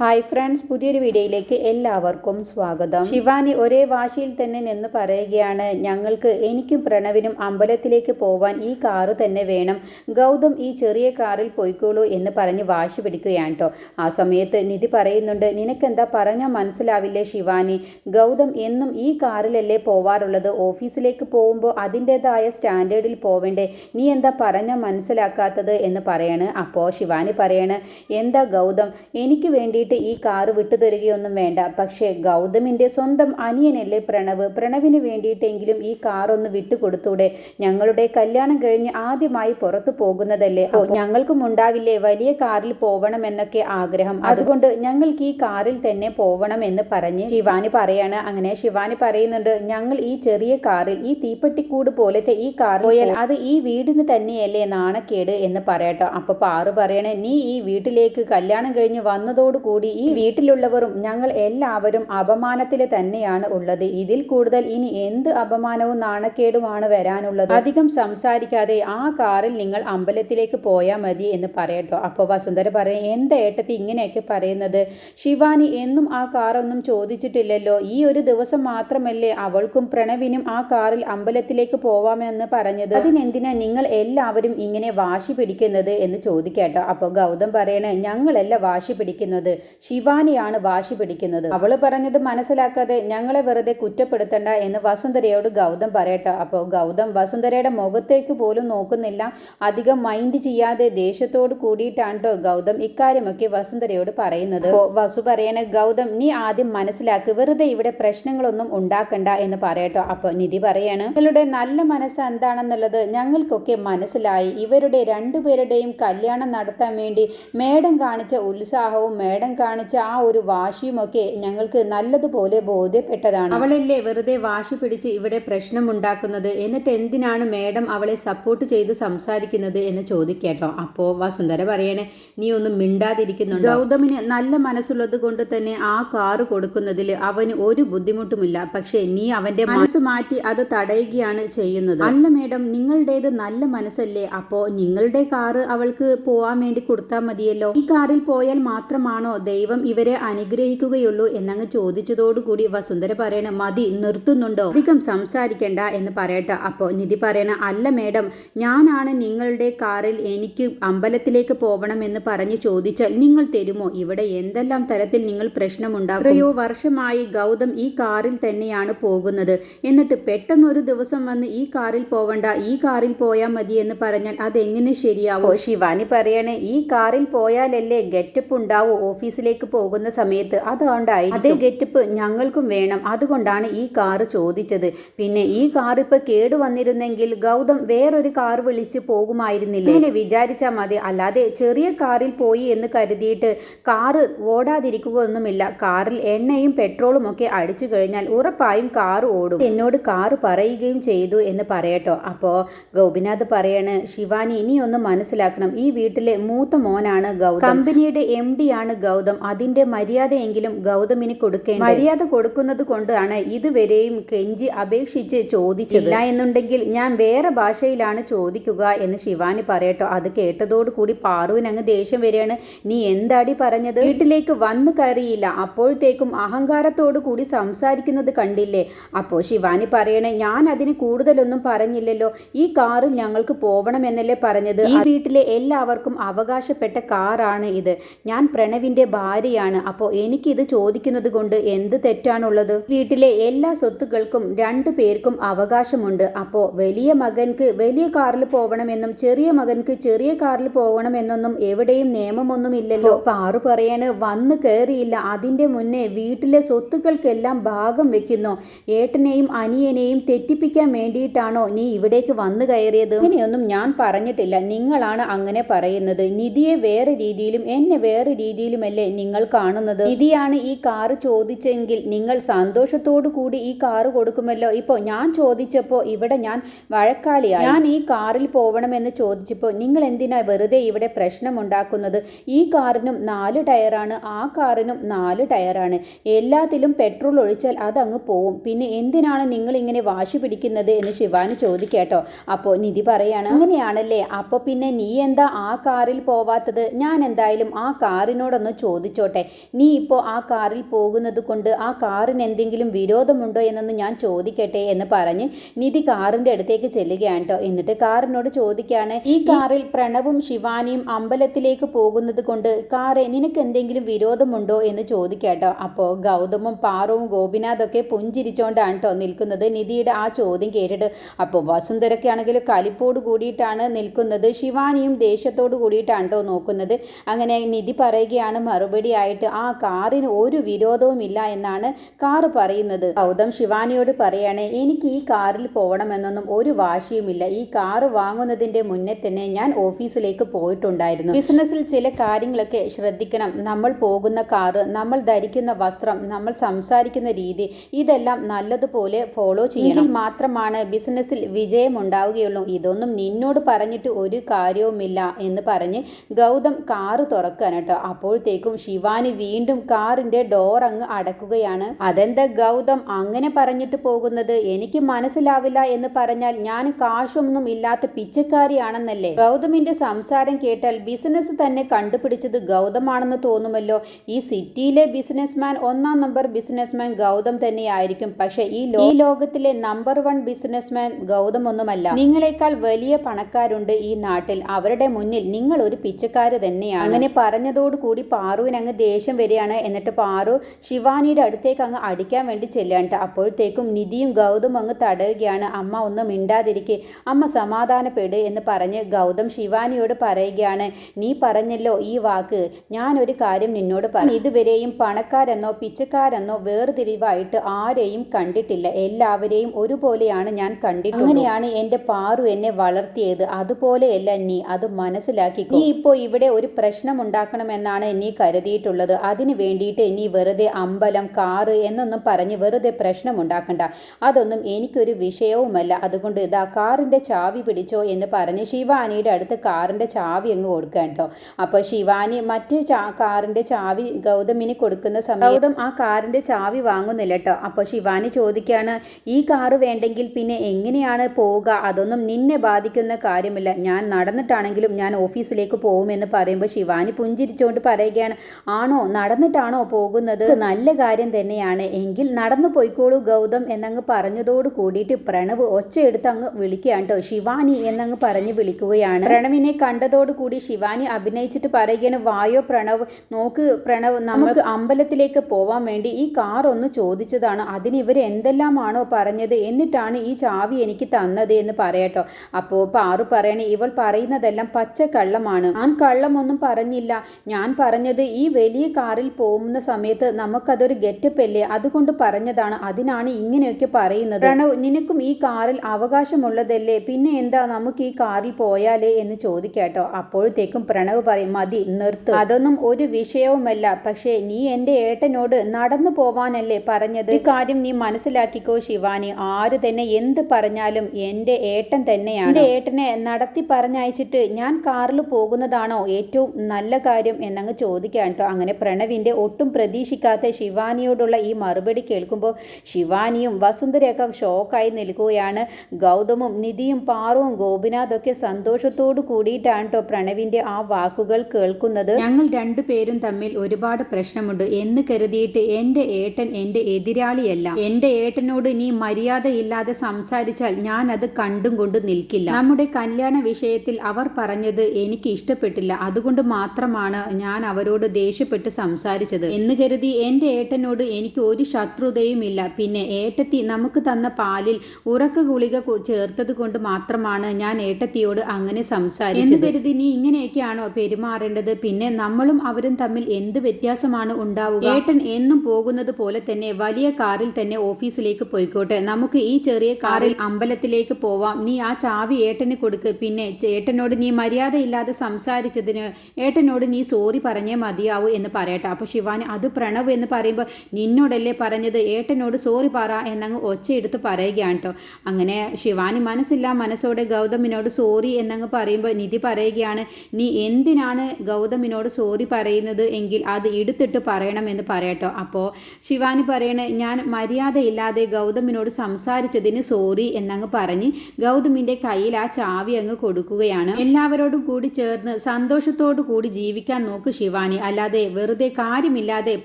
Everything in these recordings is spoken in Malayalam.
ഹായ് ഫ്രണ്ട്സ് പുതിയൊരു വീഡിയോയിലേക്ക് എല്ലാവർക്കും സ്വാഗതം. ശിവാനി ഒരേ വാശിയിൽ തന്നെ നിന്ന് പറയുകയാണ് ഞങ്ങൾക്ക് എനിക്കും പ്രണവിനും അമ്പലത്തിലേക്ക് പോവാൻ ഈ കാറ് തന്നെ വേണം. ഗൗതം ഈ ചെറിയ കാറിൽ പോയിക്കോളൂ എന്ന് പറഞ്ഞ് വാശി പിടിക്കുകയാണ് കേട്ടോ ആ സമയത്ത് നിധി പറയുന്നുണ്ട് നിനക്കെന്താ പറഞ്ഞാൽ മനസ്സിലാവില്ലേ ശിവാനി? ഗൗതം എന്നും ഈ കാറിലല്ലേ പോവാറുള്ളത്? ഓഫീസിലേക്ക് പോകുമ്പോൾ അതിന്റെതായ സ്റ്റാൻഡേർഡിൽ പോവേണ്ടേ? നീ എന്താ പറഞ്ഞാൽ മനസ്സിലാക്കാത്തത്? എന്ന് പറയാണ്. അപ്പോൾ ശിവാനി പറയാണ് എന്താ ഗൗതം? എനിക്ക് വേണ്ടിയിട്ട് ഈ കാറ് വിട്ടുതരികയൊന്നും വേണ്ട. പക്ഷേ ഗൗതമിന്റെ സ്വന്തം അനിയനല്ലേ പ്രണവ്? പ്രണവിന് വേണ്ടിയിട്ടെങ്കിലും ഈ കാറൊന്ന് ഒന്ന് വിട്ടുകൊടുത്തൂടെ ഞങ്ങളുടെ കല്യാണം കഴിഞ്ഞ് ആദ്യമായി പുറത്തു പോകുന്നതല്ലേ? ഓ ഞങ്ങൾക്കും ഉണ്ടാവില്ലേ വലിയ കാറിൽ പോവണം എന്നൊക്കെ ആഗ്രഹം അതുകൊണ്ട് ഞങ്ങൾക്ക് ഈ കാറിൽ തന്നെ പോവണം എന്ന് പറഞ്ഞ് ശിവാനി പറയാണ്. അങ്ങനെ ശിവാനി പറയുന്നുണ്ട് ഞങ്ങൾ ഈ ചെറിയ കാറിൽ ഈ തീപ്പെട്ടിക്കൂട് പോലത്തെ ഈ കാർ പോയാൽ അത് ഈ വീടിന് തന്നെയല്ലേ നാണക്കേട്? എന്ന് പറയട്ടോ. അപ്പൊ പാറു പറയണേ നീ ഈ വീട്ടിലേക്ക് കല്യാണം കഴിഞ്ഞ് വന്നതോടുകൂടി ഈ വീട്ടിലുള്ളവരും ഞങ്ങൾ എല്ലാവരും അപമാനത്തിൽ തന്നെയാണ് ഉള്ളത്. ഇതിൽ കൂടുതൽ ഇനി എന്ത് അപമാനവും നാണക്കേടുമാണ് വരാനുള്ളത്? അധികം സംസാരിക്കാതെ ആ കാറിൽ നിങ്ങൾ അമ്പലത്തിലേക്ക് പോയാൽ മതി എന്ന് പറയട്ടോ. അപ്പോൾ വസുന്ധര പറയും എന്താ ഏട്ടത്തി ഇങ്ങനെയൊക്കെ പറയുന്നത്? ശിവാനി എന്നും ആ കാറൊന്നും ചോദിച്ചിട്ടില്ലല്ലോ. ഈ ഒരു ദിവസം മാത്രമല്ലേ അവൾക്കും പ്രണവിനും ആ കാറിൽ അമ്പലത്തിലേക്ക് പോവാമെന്ന് പറഞ്ഞത്? അതിനെന്തിനാ നിങ്ങൾ എല്ലാവരും ഇങ്ങനെ വാശി പിടിക്കുന്നത്? എന്ന് ചോദിക്കാട്ടോ. അപ്പോൾ ഗൗതം പറയണേ ഞങ്ങളല്ല വാശി പിടിക്കുന്നത്. ശിവാനിയാണ് വാശി പിടിക്കുന്നത്. അവൾ പറഞ്ഞത് മനസ്സിലാക്കാതെ ഞങ്ങളെ വെറുതെ കുറ്റപ്പെടുത്തണ്ട എന്ന് വസുന്ധരയോട് ഗൗതം പറയട്ടോ. അപ്പോൾ ഗൗതം വസുന്ധരയുടെ മുഖത്തേക്ക് പോലും നോക്കുന്നില്ല. അധികം മൈൻഡ് ചെയ്യാതെ ദേഷ്യത്തോട് കൂടിയിട്ടാണ് കേട്ടോ ഗൗതം ഇക്കാര്യമൊക്കെ വസുന്ധരയോട് പറയുന്നത്? വസു പറയണേ ഗൗതം നീ ആദ്യം മനസ്സിലാക്ക്. വെറുതെ ഇവിടെ പ്രശ്നങ്ങളൊന്നും ഉണ്ടാക്കണ്ട എന്ന് പറയട്ടോ. അപ്പോൾ നിധി പറയാണ് നിങ്ങളുടെ നല്ല മനസ്സ് എന്താണെന്നുള്ളത് ഞങ്ങൾക്കൊക്കെ മനസ്സിലായി. ഇവരുടെ രണ്ടുപേരുടെയും കല്യാണം നടത്താൻ വേണ്ടി മേഡം കാണിച്ച ഉത്സാഹവും മേഡം കാണിച്ച ആ ഒരു വാശിയുമൊക്കെ ഞങ്ങൾക്ക് നല്ലതുപോലെ ബോധ്യപ്പെട്ടതാണ്. അവളല്ലേ വെറുതെ വാശി പിടിച്ച് ഇവിടെ പ്രശ്നമുണ്ടാക്കുന്നത്? എന്നിട്ട് എന്തിനാണ് മേഡം അവളെ സപ്പോർട്ട് ചെയ്ത് സംസാരിക്കുന്നത് എന്ന് ചോദിക്കേട്ടോ? അപ്പോ വസുന്ധര പറയണേ നീ ഒന്നും മിണ്ടാതിരിക്കുന്നുണ്ട്? ഗൗതമിന് നല്ല മനസ്സുള്ളത് കൊണ്ട് തന്നെ ആ കാറ് കൊടുക്കുന്നതിൽ അവന് ഒരു ബുദ്ധിമുട്ടുമില്ല. പക്ഷേ നീ അവന്റെ മനസ്സ് മാറ്റി അത് തടയുകയാണ് ചെയ്യുന്നത്. അല്ല മേഡം നിങ്ങളുടേത് നല്ല മനസ്സല്ലേ? അപ്പോ നിങ്ങളുടെ കാറ് അവൾക്ക് പോവാൻ വേണ്ടി കൊടുത്താൽ മതിയല്ലോ. ഈ കാറിൽ പോയാൽ മാത്രമാണോ ദൈവം ഇവരെ അനുഗ്രഹിക്കുകയുള്ളൂ എന്നങ്ങ് ചോദിച്ചതോടുകൂടി വസുന്ധര പറയണ മതി നിർത്തുന്നുണ്ടോ? അധികം സംസാരിക്കണ്ട എന്ന് പറയട്ടെ. അപ്പോൾ നിധി പറയണ അല്ല മേഡം ഞാനാണ് നിങ്ങളുടെ കാറിൽ എനിക്ക് അമ്പലത്തിലേക്ക് പോകണം എന്ന് പറഞ്ഞ് ചോദിച്ചാൽ നിങ്ങൾ തരുമോ? ഇവിടെ എന്തെല്ലാം തരത്തിൽ നിങ്ങൾ പ്രശ്നമുണ്ടാകും എത്രയോ വർഷമായി ഗൗതം ഈ കാറിൽ തന്നെയാണ് പോകുന്നത്. എന്നിട്ട് പെട്ടെന്നൊരു ദിവസം വന്ന് ഈ കാറിൽ പോവണ്ട ഈ കാറിൽ പോയാൽ മതി എന്ന് പറഞ്ഞാൽ അതെങ്ങനെ ശരിയാവോ? ശിവാനി പറയണേ ഈ കാറിൽ പോയാലല്ലേ ഗെറ്റപ്പ് ഉണ്ടാവൂ ഓഫീസിലേക്ക് പോകുന്ന സമയത്ത് അതുകൊണ്ടായി അതേ ഗെറ്റപ്പ് ഞങ്ങൾക്കും വേണം. അതുകൊണ്ടാണ് ഈ കാറ് ചോദിച്ചത്. പിന്നെ ഈ കാർ ഇപ്പൊ കേടു വന്നിരുന്നെങ്കിൽ ഗൗതം വേറൊരു കാർ വിളിച്ച് പോകുമായിരുന്നില്ല? ഇങ്ങനെ വിചാരിച്ചാൽ മതി. അല്ലാതെ ചെറിയ കാറിൽ പോയി എന്ന് കരുതിയിട്ട് കാറ് ഓടാതിരിക്കുക ഒന്നുമില്ല കാറിൽ എണ്ണയും പെട്രോളും ഒക്കെ അടിച്ചു കഴിഞ്ഞാൽ ഉറപ്പായും കാർ ഓടും. എന്നോട് കാർ പറയുകയും ചെയ്തു എന്ന് പറയട്ടോ. അപ്പോൾ ഗോപിനാഥ് പറയാണ് ശിവാനി ഇനിയൊന്ന് മനസ്സിലാക്കണം. ഈ വീട്ടിലെ മൂത്ത മോനാണ് ഗൗതം. കമ്പനിയുടെ എം ആണ് ഗൗതം അതിന്റെ മര്യാദയെങ്കിലും ഗൗതമിന് കൊടുക്കേണ്ട മര്യാദ കൊടുക്കുന്നത് കൊണ്ടാണ് ഇതുവരെയും കെഞ്ചി അപേക്ഷിച്ച് ചോദിച്ചില്ല എന്നുണ്ടെങ്കിൽ ഞാൻ വേറെ ഭാഷയിലാണ് ചോദിക്കുക എന്ന് ശിവാനി പറയട്ടോ. അത് കേട്ടതോടുകൂടി പാറുവിന് അങ്ങ് ദേഷ്യം വരികയാണ്. നീ എന്താടി പറഞ്ഞത്? വീട്ടിലേക്ക് വന്നു കയറിയില്ല. അപ്പോഴത്തേക്കും അഹങ്കാരത്തോടു കൂടി സംസാരിക്കുന്നത് കണ്ടില്ലേ? അപ്പോൾ ശിവാനി പറയണേ ഞാൻ അതിന് കൂടുതലൊന്നും പറഞ്ഞില്ലല്ലോ. ഈ കാറിൽ ഞങ്ങൾക്ക് പോവണമെന്നല്ലേ പറഞ്ഞത്? ഈ വീട്ടിലെ എല്ലാവർക്കും അവകാശപ്പെട്ട കാറാണ് ഇത്. ഞാൻ പ്രണവിന്റെ ഭാര്യയാണ്. അപ്പോൾ എനിക്കിത് ചോദിക്കുന്നത് കൊണ്ട് എന്ത് തെറ്റാണുള്ളത്? വീട്ടിലെ എല്ലാ സ്വത്തുക്കൾക്കും രണ്ടു പേർക്കും അവകാശമുണ്ട്. അപ്പോൾ വലിയ മകൻക്ക് വലിയ കാറിൽ പോകണമെന്നും ചെറിയ മകൻക്ക് ചെറിയ കാറിൽ പോകണമെന്നൊന്നും എവിടെയും നിയമമൊന്നും ഇല്ലല്ലോ പാറു പറയാണ് വന്നു കയറിയില്ല അതിന്റെ മുന്നേ വീട്ടിലെ സ്വത്തുക്കൾക്കെല്ലാം ഭാഗം വെക്കുന്നു. ഏട്ടനെയും അനിയനെയും തെറ്റിപ്പിക്കാൻ വേണ്ടിയിട്ടാണോ നീ ഇവിടേക്ക് വന്നു കയറിയത്? ഇങ്ങനെയൊന്നും ഞാൻ പറഞ്ഞിട്ടില്ല. നിങ്ങളാണ് അങ്ങനെ പറയുന്നത്. നിധിയെ വേറെ രീതിയിലും എന്നെ വേറെ രീതിയിലുമല്ലേ നിങ്ങൾ കാണുന്നത്. നിധിയാണ് ഈ കാറ് ചോദിച്ചെങ്കിൽ നിങ്ങൾ സന്തോഷത്തോടു കൂടി ഈ കാറ് കൊടുക്കുമല്ലോ. ഇപ്പോൾ ഞാൻ ചോദിച്ചപ്പോൾ ഇവിടെ ഞാൻ വഴക്കാളിയായി. ഞാൻ ഈ കാറിൽ പോകണമെന്ന് ചോദിച്ചപ്പോൾ നിങ്ങൾ എന്തിനാ വെറുതെ ഇവിടെ പ്രശ്നമുണ്ടാക്കുന്നത് ഈ കാറിനും നാല് ടയറാണ് ആ കാറിനും നാല് ടയറാണ്. എല്ലാത്തിലും പെട്രോൾ ഒഴിച്ചാൽ അതങ്ങ് പോവും. പിന്നെ എന്തിനാണ് നിങ്ങൾ ഇങ്ങനെ വാശി പിടിക്കുന്നത് എന്ന് ശിവാനി ചോദിക്കേട്ടോ. അപ്പോൾ നിധി പറയാണ് അങ്ങനെയാണല്ലേ? അപ്പോൾ പിന്നെ നീ എന്താ ആ കാറിൽ പോവാത്തത്? ഞാൻ എന്തായാലും ആ കാറിനോടൊന്ന് ചോദിച്ചോട്ടെ? നീ ഇപ്പോൾ ആ കാറിൽ പോകുന്നത് കൊണ്ട് ആ കാറിന് എന്തെങ്കിലും വിരോധമുണ്ടോ എന്നൊന്ന് ഞാൻ ചോദിക്കട്ടെ എന്ന് പറഞ്ഞ് നിധി കാറിന്റെ അടുത്തേക്ക് ചെല്ലുകയാണ് കേട്ടോ എന്നിട്ട് കാറിനോട് ചോദിക്കുകയാണ് ഈ കാറിൽ പ്രണവും ശിവാനിയും അമ്പലത്തിലേക്ക് പോകുന്നത് കൊണ്ട് കാറെ നിനക്ക് എന്തെങ്കിലും വിരോധമുണ്ടോ എന്ന് ചോദിക്കാട്ടോ അപ്പോൾ ഗൗതമും പാറവും ഗോപിനാഥൊക്കെ പുഞ്ചിരിച്ചോണ്ടാണ് കേട്ടോ നിൽക്കുന്നത്. നിധിയുടെ ആ ചോദ്യം കേട്ടിട്ട് അപ്പോൾ വസുന്ധരൊക്കെ ആണെങ്കിൽ കലിപ്പോട് കൂടിയിട്ടാണ് നിൽക്കുന്നത്. ശിവാനിയും ദേഷ്യത്തോട് കൂടിയിട്ടാണ് കേട്ടോ നോക്കുന്നത്. അങ്ങനെ നിധി പറയുകയാണ് മറുപടി ആയിട്ട് ആ കാറിന് ഒരു വിരോധവും ഇല്ല എന്നാണ് കാർ പറയുന്നത്. ഗൗതം ശിവാനിയോട് പറയാണ് എനിക്ക് ഈ കാറിൽ പോകണമെന്നൊന്നും ഒരു വാശിയുമില്ല. ഈ കാറ് വാങ്ങുന്നതിന്റെ മുന്നേ തന്നെ ഞാൻ ഓഫീസിലേക്ക് പോയിട്ടുണ്ടായിരുന്നു. ബിസിനസ്സിൽ ചില കാര്യങ്ങളൊക്കെ ശ്രദ്ധിക്കണം. നമ്മൾ പോകുന്ന കാറ് നമ്മൾ ധരിക്കുന്ന വസ്ത്രം നമ്മൾ സംസാരിക്കുന്ന രീതി ഇതെല്ലാം നല്ലതുപോലെ ഫോളോ ചെയ്യണം. മാത്രമാണ് ബിസിനസ്സിൽ വിജയം ഉണ്ടാവുകയുള്ളൂ ഇതൊന്നും നിന്നോട് പറഞ്ഞിട്ട് ഒരു കാര്യവുമില്ല എന്ന് പറഞ്ഞ് ഗൗതം കാറ് തുറക്കാൻ കേട്ടോ. അപ്പോഴത്തേക്കും ശിവാനി വീണ്ടും കാറിന്റെ ഡോർ അങ്ങ് അടക്കുകയാണ്. അതെന്താ ഗൗതം? അങ്ങനെ പറഞ്ഞിട്ട് പോകുന്നത്? എനിക്ക് മനസ്സിലാവില്ല എന്ന് പറഞ്ഞാൽ ഞാൻ കാശൊന്നും ഇല്ലാത്ത പിച്ചക്കാരിയാണെന്നല്ലേ? ഗൗതമിന്റെ സംസാരം കേട്ടാൽ ബിസിനസ് തന്നെ കണ്ടുപിടിച്ചത് ഗൗതമാണെന്ന് തോന്നുമല്ലോ. ഈ സിറ്റിയിലെ ബിസിനസ്മാൻ ഒന്നാം നമ്പർ ബിസിനസ്മാൻ ഗൗതം തന്നെയായിരിക്കും. പക്ഷെ ഈ ഈ ലോകത്തിലെ നമ്പർ വൺ ബിസിനസ്മാൻ ഗൗതം ഒന്നുമല്ല. നിങ്ങളെക്കാൾ വലിയ പണക്കാരുണ്ട് ഈ നാട്ടിൽ. അവരുടെ മുന്നിൽ നിങ്ങൾ ഒരു പിച്ചക്കാര് തന്നെയാണ്. അങ്ങനെ പറഞ്ഞതോടുകൂടി പാറുവിന് അങ്ങ് ദേഷ്യം വരികയാണ്. എന്നിട്ട് പാറു ശിവാനിയുടെ അടുത്തേക്ക് അങ്ങ് അടിക്കാൻ വേണ്ടി ചെല്ലുകയാണ്. അപ്പോഴത്തേക്കും നിധിയും ഗൗതം അങ്ങ് തടയുകയാണ്. അമ്മ ഒന്നും മിണ്ടാതിരിക്കെ. അമ്മ സമാധാനപ്പെട് എന്ന് പറഞ്ഞ് ഗൗതം ശിവാനിയോട് പറയുകയാണ് നീ പറഞ്ഞല്ലോ ഈ വാക്ക്. ഞാനൊരു കാര്യം നിന്നോട് പറഞ്ഞു ഇതുവരെയും പണക്കാരെന്നോ പിച്ചക്കാരെന്നോ വേർതിരിവായിട്ട് ആരെയും കണ്ടിട്ടില്ല. എല്ലാവരെയും ഒരുപോലെയാണ് ഞാൻ കണ്ടിട്ടുള്ളത് അങ്ങനെയാണ് എന്റെ പാറു എന്നെ വളർത്തിയത്. അതുപോലെയല്ല നീ. അത് മനസ്സിലാക്കി നീ ഇപ്പോൾ ഇവിടെ ഒരു പ്രശ്നം ഉണ്ടാക്കണമെന്നാണ് നീ കരുതിയിട്ടുള്ളത്. അതിന് വേണ്ടിയിട്ട് ഇനി വെറുതെ അമ്പലം കാറ് എന്നൊന്നും പറഞ്ഞ് വെറുതെ പ്രശ്നമുണ്ടാക്കണ്ട അതൊന്നും എനിക്കൊരു വിഷയവുമല്ല. അതുകൊണ്ട് ഇതാ കാറിന്റെ ചാവി പിടിച്ചോ എന്ന് പറഞ്ഞ് ശിവാനിയുടെ അടുത്ത് കാറിന്റെ ചാവി അങ്ങ് കൊടുക്കാൻ കേട്ടോ. അപ്പോൾ ശിവാനി മറ്റ് കാറിന്റെ ചാവി ഗൗതമിന് കൊടുക്കുന്ന സമയം ഗൗതം ആ കാറിന്റെ ചാവി വാങ്ങുന്നില്ല കേട്ടോ. അപ്പോൾ ശിവാനി ചോദിക്കുകയാണ് ഈ കാറ് വേണ്ടെങ്കിൽ പിന്നെ എങ്ങനെയാണ് പോവുക? അതൊന്നും നിന്നെ ബാധിക്കുന്ന കാര്യമില്ല. ഞാൻ നടന്നിട്ടാണെങ്കിലും ഞാൻ ഓഫീസിലേക്ക് പോകുമെന്ന് പറയുമ്പോൾ ശിവാനി പുഞ്ചിരിച്ചുകൊണ്ട് പറയുകയാണ് ആണോ നടന്നിട്ടാണോ പോകുന്നത്? നല്ല കാര്യം തന്നെയാണ്. എങ്കിൽ നടന്നു പോയിക്കോളൂ ഗൗതം എന്നങ്ങ് പറഞ്ഞതോട് കൂടിയിട്ട് പ്രണവ് ഒച്ചയെടുത്ത് അങ്ങ് വിളിക്കുകയാണ് കേട്ടോ ശിവാനി എന്നങ്ങ് പറഞ്ഞ് വിളിക്കുകയാണ്. പ്രണവിനെ കണ്ടതോട് കൂടി ശിവാനി അഭിനയിച്ചിട്ട് പറയുകയാണ് വായോ പ്രണവ് നോക്ക് പ്രണവ് നമുക്ക് അമ്പലത്തിലേക്ക് പോവാൻ വേണ്ടി ഈ കാർ ഒന്ന് ചോദിച്ചതാണ്. അതിന് ഇവർ എന്തെല്ലാമാണോ പറഞ്ഞത്? എന്നിട്ടാണ് ഈ ചാവി എനിക്ക് തന്നത് എന്ന് പറയട്ടോ അപ്പോൾ പാറു പറയണേ ഇവൾ പറയുന്നതെല്ലാം പച്ച കള്ളമാണ് ഞാൻ കള്ളമൊന്നും പറഞ്ഞില്ല. ഞാൻ പറഞ്ഞത് ഈ വലിയ കാറിൽ പോകുന്ന സമയത്ത് നമുക്കതൊരു ഗെറ്റപ്പ് അല്ലേ? അതുകൊണ്ട് പറഞ്ഞതാണ്. അതിനാണ് ഇങ്ങനെയൊക്കെ പറയുന്നത്. പ്രണവ് നിനക്കും ഈ കാറിൽ അവകാശമുള്ളതല്ലേ? പിന്നെ എന്താ നമുക്ക് ഈ കാറിൽ പോയാലേ എന്ന് ചോദിക്കാട്ടോ അപ്പോഴത്തേക്കും പ്രണവ് പറയും മതി നിർത്ത്. അതൊന്നും ഒരു വിഷയവുമല്ല. പക്ഷേ നീ എന്റെ ഏട്ടനോട് നടന്നു പോവാനല്ലേ പറഞ്ഞത്? ഈ കാര്യം നീ മനസ്സിലാക്കിക്കോ ശിവാനി. ആര് തന്നെ എന്ത് പറഞ്ഞാലും എന്റെ ഏട്ടൻ തന്നെയാണ്. എന്റെ ഏട്ടനെ നടത്തി പറഞ്ഞയച്ചിട്ട് ഞാൻ കാറിൽ പോകുന്നതാണോ ഏറ്റവും നല്ല കാര്യം എന്നങ്ങ് ചോദിക്കാൻ കേട്ടോ അങ്ങനെ പ്രണവിന്റെ ഒട്ടും പ്രതീക്ഷിക്കാത്ത ശിവാനിയോടുള്ള ഈ മറുപടി കേൾക്കുമ്പോൾ ശിവാനിയും വസുന്ധരയൊക്കെ ഷോക്കായി നിൽക്കുകയാണ്. ഗൗതമും നിധിയും പാറുവും ഗോപിനാഥൊക്കെ സന്തോഷത്തോടു കൂടിയിട്ടാണ് കേട്ടോ പ്രണവിന്റെ ആ വാക്കുകൾ കേൾക്കുന്നത്. ഞങ്ങൾ രണ്ടുപേരും തമ്മിൽ ഒരുപാട് പ്രശ്നമുണ്ട് എന്ന് കരുതിയിട്ട് എന്റെ ഏട്ടൻ എന്റെ എതിരാളിയല്ല. എന്റെ ഏട്ടനോട് നീ മര്യാദയില്ലാതെ സംസാരിച്ചാൽ ഞാൻ അത് കണ്ടും കൊണ്ട് നിൽക്കില്ല. നമ്മുടെ കല്യാണ വിഷയത്തിൽ അവർ പറഞ്ഞത് എനിക്ക് ഇഷ്ടപ്പെട്ടില്ല. അതുകൊണ്ട് മാത്രമാണ് ഞാൻ അവരോട് ദേഷ്യപ്പെട്ട് സംസാരിച്ചത്. എന്ന് കരുതി എന്റെ ഏട്ടനോട് എനിക്ക് ഒരു ശത്രുതയുമില്ല. പിന്നെ ഏട്ടത്തി നമുക്ക് തന്ന പാലിൽ ഉറക്ക ഗുളിക ചേർത്തത് കൊണ്ട് മാത്രമാണ് ഞാൻ ഏട്ടത്തിയോട് അങ്ങനെ സംസാരിച്ചത്. എന്ന് കരുതി നീ ഇങ്ങനെയൊക്കെയാണോ പെരുമാറേണ്ടത്? പിന്നെ നമ്മളും അവരും തമ്മിൽ എന്ത് വ്യത്യാസമാണ് ഉണ്ടാവുക? ഏട്ടൻ എന്നും പോകുന്നത് പോലെ തന്നെ വലിയ കാറിൽ തന്നെ ഓഫീസിലേക്ക് പോയിക്കോട്ടെ. നമുക്ക് ഈ ചെറിയ കാറിൽ അമ്പലത്തിലേക്ക് പോവാം. നീ ആ ചാവി ഏട്ടന് കൊടുക്ക്. പിന്നെ ഏട്ടനോട് നീ മര്യാദയില്ലാതെ സംസാരിച്ചതിന് ഏട്ടനോട് നീ സോറി പറഞ്ഞേ മതിയാവൂ എന്ന് പറയട്ടെ. അപ്പോൾ ശിവാനി അത് പ്രണവ് എന്ന് പറയുമ്പോൾ നിന്നോടല്ലേ പറഞ്ഞത്? ഏട്ടനോട് സോറി പറ എന്നങ്ങ് ഒച്ചയെടുത്ത് പറയുകയാണ് കേട്ടോ അങ്ങനെ ശിവാനി മനസ്സില്ല മനസ്സോടെ ഗൗതമിനോട് സോറി എന്നങ്ങ് പറയുമ്പോൾ നിധി പറയുകയാണ് നീ എന്തിനാണ് ഗൗതമിനോട് സോറി പറയുന്നത്? എങ്കിൽ അത് എടുത്തിട്ട് പറയണമെന്ന് പറയട്ടോ അപ്പോൾ ശിവാനി പറയണേ ഞാൻ മര്യാദയില്ലാതെ ഗൗതമിനോട് സംസാരിച്ചതിന് സോറി എന്നങ്ങ് പറഞ്ഞ് ഗൗതമിന്റെ കയ്യിൽ ആ ചാവി അങ്ങ് കൊടുക്കുകയാണ്. എല്ലാവരോടും കൂടി ചേർന്ന് സന്തോഷത്തോടു കൂടി ജീവിക്കാൻ നോക്ക് ശിവാനി. ശിവാനി അല്ലാതെ വെറുതെ കാര്യമില്ലാതെ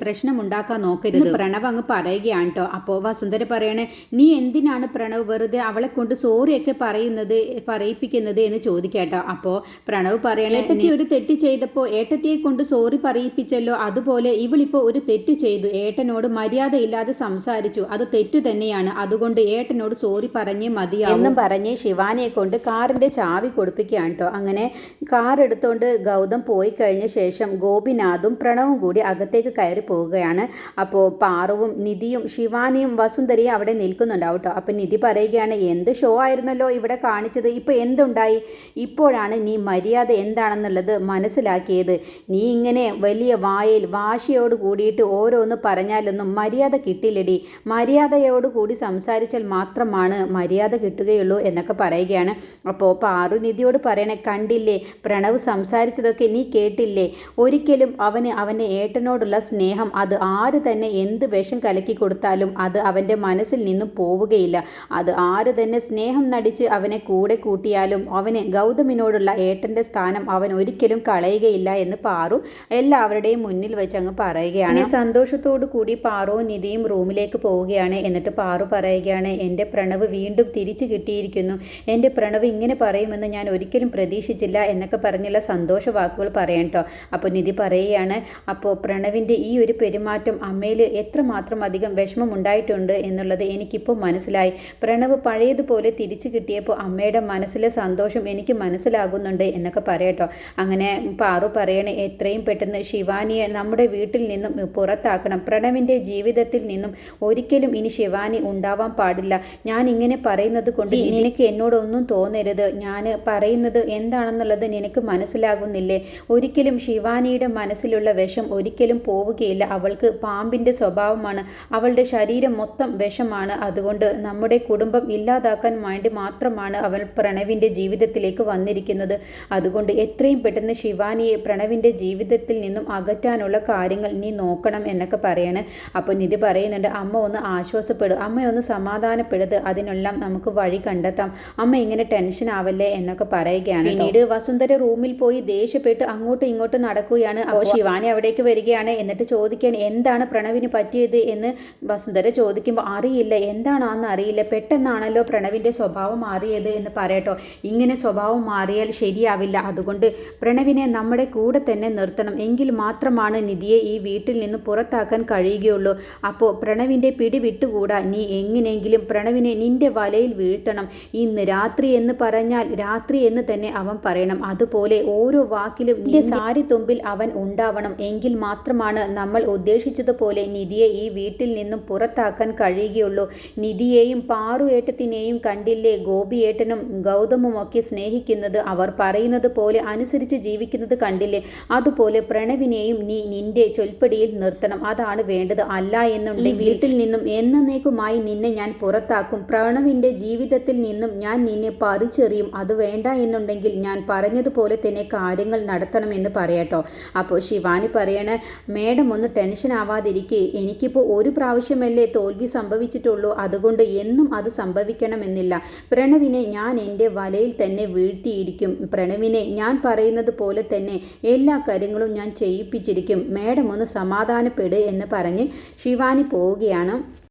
പ്രശ്നമുണ്ടാക്കാൻ നോക്കരുത്. പ്രണവ് അങ്ങ് പറയുകയാണ് കേട്ടോ അപ്പോൾ വസുന്ധര പറയണേ നീ എന്തിനാണ് പ്രണവ് വെറുതെ അവളെ കൊണ്ട് സോറിയൊക്കെ പറയുന്നത് പറയിപ്പിക്കുന്നത് എന്ന് ചോദിക്കാട്ടോ അപ്പോ പ്രണവ് പറയണേ ഏട്ടത്തി ഒരു തെറ്റ് ചെയ്തപ്പോൾ ഏട്ടത്തിയെ കൊണ്ട് സോറി പറയിപ്പിച്ചല്ലോ. അതുപോലെ ഇവളിപ്പോ ഒരു തെറ്റ് ചെയ്തു. ഏട്ടനോട് മര്യാദയില്ലാതെ സംസാരിച്ചു. അത് തെറ്റ് തന്നെയാണ്. അതുകൊണ്ട് ഏട്ടനോട് സോറി പറഞ്ഞേ മതിയാവും. എന്നും പറഞ്ഞ് ശിവാനിയെ കൊണ്ട് കാറിന്റെ ചാവി കൊടുപ്പിക്കുകയാണ് കേട്ടോ അങ്ങനെ കാർ എടുത്തുകൊണ്ട് ഗൗതം പോയി കഴിഞ്ഞ ശേഷം ഗോപിനാഥും പ്രണവും കൂടി അകത്തേക്ക് കയറി പോവുകയാണ്. അപ്പോൾ പാറുവും നിധിയും ശിവാനിയും വസുന്ധരയും അവിടെ നിൽക്കുന്നുണ്ടാവും കേട്ടോ അപ്പം നിധി പറയുകയാണ് എന്ത് ഷോ ആയിരുന്നല്ലോ ഇവിടെ കാണിച്ചത്? ഇപ്പോൾ എന്തുണ്ടായി? ഇപ്പോഴാണ് നീ മര്യാദ എന്താണെന്നുള്ളത് മനസ്സിലാക്കിയത്. നീ ഇങ്ങനെ വലിയ വായിൽ വാശിയോട് കൂടിയിട്ട് ഓരോന്ന് പറഞ്ഞാലൊന്നും മര്യാദ കിട്ടില്ലടി. മര്യാദയോട് കൂടി സംസാരിച്ചാൽ മാത്രമാണ് മര്യാദ കിട്ടുകയുള്ളൂ എന്നൊക്കെ പറയുകയാണ്. അപ്പോൾ പാറു നിധിയോട് പറയണേ കണ്ടില്ലേ പ്രണവ് സംസാരിച്ചതൊക്കെ നീ കേട്ടില്ലേ? ഒരിക്കലും അവന് അവന്റെ ഏട്ടനോടുള്ള സ്നേഹം അത് ആര് തന്നെ എന്ത് വിഷം കലക്കി കൊടുത്താലും അത് അവന്റെ മനസ്സിൽ നിന്നും പോവുകയില്ല. അത് ആര് തന്നെ സ്നേഹം നടിച്ച് അവനെ കൂടെ കൂട്ടിയാലും അവന് ഗൗതമിനോടുള്ള ഏട്ടന്റെ സ്ഥാനം അവൻ ഒരിക്കലും കളയുകയില്ല എന്ന് പാറു എല്ലാവരുടെയും മുന്നിൽ വെച്ച് അങ്ങ് പറയുകയാണ്. സന്തോഷത്തോടു കൂടി പാറുവും നിധിയും റൂമിലേക്ക് പോവുകയാണ്. എന്നിട്ട് പാറു പറയുകയാണ് എന്റെ പ്രണവ് വീണ്ടും തിരിച്ചു കിട്ടിയിരിക്കുന്നു. എന്റെ പ്രണവ് ഇങ്ങനെ പറയുമെന്ന് ഞാൻ ഒരിക്കലും പ്രതീക്ഷിച്ചില്ല എന്നൊക്കെ പറഞ്ഞുള്ള സന്തോഷ വാക്കുകൾ പറയാം കേട്ടോ അപ്പോൾ നിധി പറയുകയാണ് അപ്പോൾ പ്രണവിന്റെ ഈ ഒരു പെരുമാറ്റം അമ്മയിൽ എത്രമാത്രം അധികം വിഷമം ഉണ്ടായിട്ടുണ്ട് എന്നുള്ളത് എനിക്കിപ്പോൾ മനസ്സിലായി. പ്രണവ് പഴയതുപോലെ തിരിച്ചു കിട്ടിയപ്പോൾ അമ്മയുടെ മനസ്സിലെ സന്തോഷം എനിക്ക് മനസ്സിലാകുന്നുണ്ട് എന്നൊക്കെ പറയട്ടോ. അങ്ങനെ പാറു പറയണേ എത്രയും പെട്ടെന്ന് ശിവാനിയെ നമ്മുടെ വീട്ടിൽ നിന്നും പുറത്താക്കണം. പ്രണവിന്റെ ജീവിതത്തിൽ നിന്നും ഒരിക്കലും ഇനി ശിവാനി ഉണ്ടാവാൻ പാടില്ല. ഞാൻ ഇങ്ങനെ പറയുന്നത് കൊണ്ട് നിനക്ക് എന്നോടൊന്നും തോന്നരുത്. ഞാൻ പറയുന്നത് എന്താണെന്നുള്ളത് നിനക്ക് മനസ്സിലാകുന്നില്ലേ? ഒരിക്കലും ശിവാനിയുടെ മനസ്സിലുള്ള വിഷം ഒരിക്കലും പോവുകയില്ല. അവൾക്ക് പാമ്പിന്റെ സ്വഭാവമാണ്. അവളുടെ ശരീരം മൊത്തം വിഷമാണ്. അതുകൊണ്ട് നമ്മുടെ കുടുംബം ഇല്ലാതാക്കാൻ വേണ്ടി മാത്രമാണ് അവൾ പ്രണവിന്റെ ജീവിതത്തിലേക്ക് വന്നിരിക്കുന്നത്. അതുകൊണ്ട് എത്രയും പെട്ടെന്ന് ശിവാനിയെ പ്രണവിന്റെ ജീവിതത്തിൽ നിന്നും അകറ്റാനുള്ള കാര്യങ്ങൾ നീ നോക്കണം എന്നൊക്കെ പറയാണ്. അപ്പോൾ നിധി പറയുന്നുണ്ട് അമ്മ ഒന്ന് ആശ്വാസപ്പെടും. അമ്മ ഒന്ന് സമാധാനപ്പെടുത് അതിനെല്ലാം നമുക്ക് വഴി കണ്ടെത്താം. അമ്മ ഇങ്ങനെ ടെൻഷൻ ആവല്ലേ? എന്നൊക്കെ പറയുകയാണ് പിന്നീട് വസുന്ധര റൂമിൽ പോയി ദേഷ്യപ്പെട്ട് അങ്ങോട്ടും ഇങ്ങോട്ടും നടക്കുകയാണ് അപ്പോൾ ശിവാനി അവിടേക്ക് വരികയാണ്. എന്നിട്ട് ചോദിക്കാൻ എന്താണ് പ്രണവിന് പറ്റിയത്? എന്ന് വസുന്ധര ചോദിക്കുമ്പോൾ അറിയില്ല. എന്താണെന്ന് അറിയില്ല. പെട്ടെന്നാണല്ലോ പ്രണവിന്റെ സ്വഭാവം മാറിയത് എന്ന് പറയട്ടോ. ഇങ്ങനെ സ്വഭാവം മാറിയാൽ ശരിയാവില്ല. അതുകൊണ്ട് പ്രണവിനെ നമ്മുടെ കൂടെ തന്നെ നിർത്തണം. എങ്കിൽ മാത്രമാണ് നിധിയെ ഈ വീട്ടിൽ നിന്ന് പുറത്താക്കാൻ കഴിയുകയുള്ളൂ. അപ്പോൾ പ്രണവിന്റെ പിടി വിട്ടുകൂടാ. നീ എങ്ങനെയെങ്കിലും പ്രണവിനെ നിന്റെ വലയിൽ വീഴ്ത്തണം. ഇന്ന് രാത്രി എന്ന് പറഞ്ഞാൽ രാത്രി എന്ന് തന്നെ അവൻ പറയണം. അതുപോലെ ഓരോ വാക്കിലും നിന്റെ സാരി തുമ്പിൽ അവൻ ഉണ്ടാവണം എങ്കിൽ മാത്രമാണ് നമ്മൾ ഉദ്ദേശിച്ചതുപോലെ നിധിയെ ഈ വീട്ടിൽ നിന്നും പുറത്താക്കാൻ കഴിയുകയുള്ളൂ. നിധിയെയും പാറുവേട്ടത്തിനെയും കണ്ടില്ലേ? ഗോപിയേട്ടനും ഗൗതമുമൊക്കെ സ്നേഹിക്കുന്നത് അവർ പറയുന്നത് പോലെ അനുസരിച്ച് ജീവിക്കുന്നത് കണ്ടില്ലേ? അതുപോലെ പ്രണവിനെയും നീ നിന്റെ ചൊൽപ്പടിയിൽ നിർത്തണം. അതാണ് വേണ്ടത് അല്ല എന്നുണ്ടെങ്കിൽ. വീട്ടിൽ നിന്നും എന്നേക്കുമായി നിന്നെ ഞാൻ പുറത്താക്കും. പ്രണവിന്റെ ജീവിതത്തിൽ നിന്നും ഞാൻ നിന്നെ പറിച്ചെറിയും. അത് വേണ്ട എന്നുണ്ടെങ്കിൽ ഞാൻ പറഞ്ഞതുപോലെ തന്നെ കാര്യങ്ങൾ നടത്തണമെന്ന് പറയട്ടോ. അപ്പോൾ ശിവാനി പറയണ മേഡം ഒന്ന് ടെൻഷൻ ആവാതിരിക്കെ. എനിക്കിപ്പോൾ ഒരു പ്രാവശ്യമല്ലേ തോൽവി സംഭവിച്ചിട്ടുള്ളൂ. അതുകൊണ്ട് എന്നും അത് സംഭവിക്കണമെന്നില്ല. പ്രണവിനെ ഞാൻ എന്റെ വലയിൽ തന്നെ വീഴ്ത്തിയിരിക്കും. പ്രണവിനെ ഞാൻ പറയുന്നത് പോലെ തന്നെ എല്ലാ കാര്യങ്ങളും ഞാൻ ചെയ്യിപ്പിച്ചിരിക്കും. മേഡം ഒന്ന് സമാധാനപ്പെട് എന്ന് പറഞ്ഞ് ശിവാനി പോവുകയാണ്.